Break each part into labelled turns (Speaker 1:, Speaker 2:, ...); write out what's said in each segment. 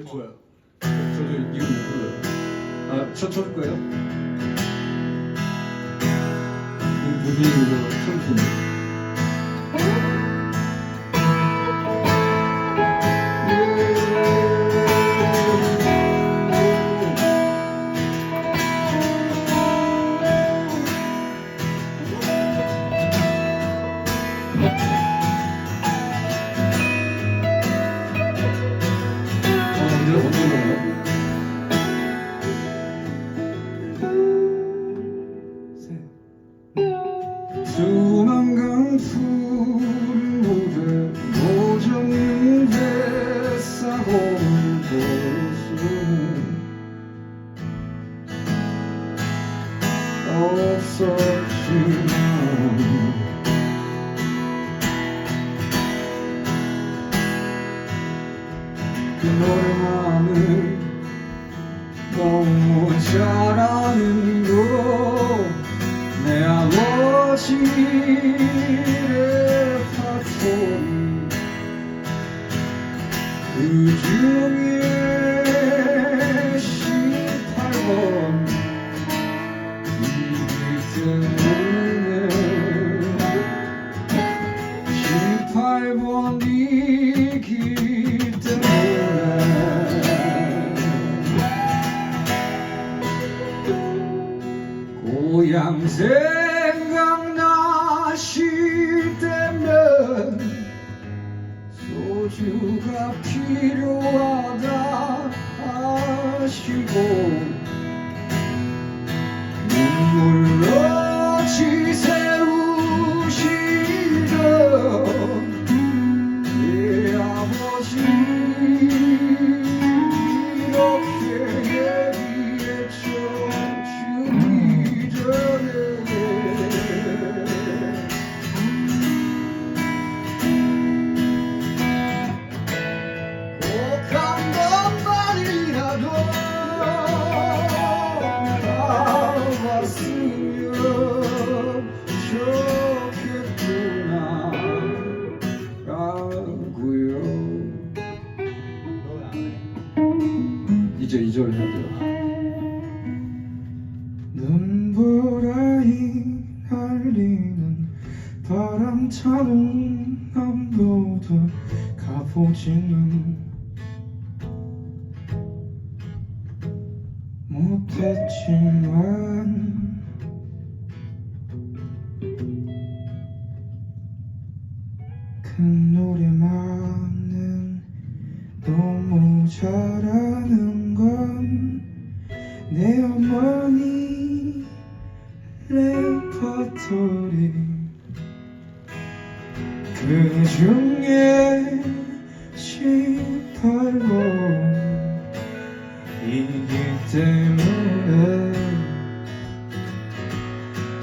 Speaker 1: 네, 좋아요. 저도 이거 못 불러요. 아, 저 쳐줄 거예요? 무기 이거 처음 두만강 푸른 곳에 모정인데 싸고는 볼수는 없었지만 그 노래만을 너무 잘하는 18번이기 때문에 고향 생각나실 때면 소주가 필요하다 하시고 이제 이절 해야 돼요. 눈보라이 날리는 바람 타는 남도도 가보지는 못했지만 그 노래만은 너무 잘하는 건 내 어머니 레퍼토리. 그 중에 18번 이기 때문에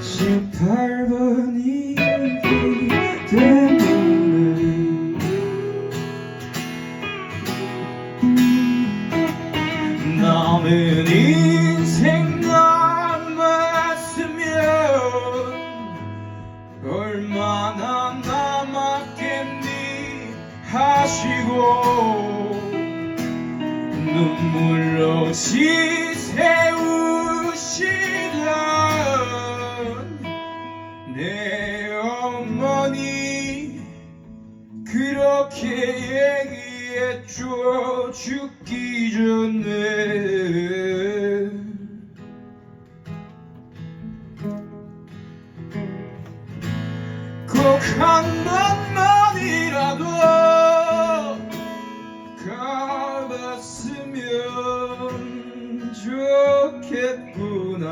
Speaker 1: 18 남은 인생 남았으면 얼마나 남았겠니 하시고 눈물로 지새우시던 내 어머니 그렇게 얘기 내게 주어 죽기 전에 꼭 한 번만이라도 가봤으면 좋겠구나.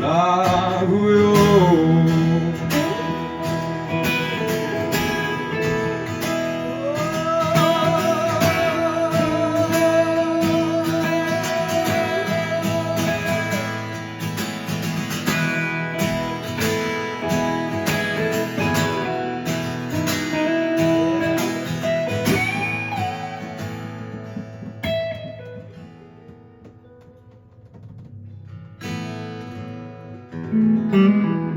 Speaker 1: 라고요. Thank you.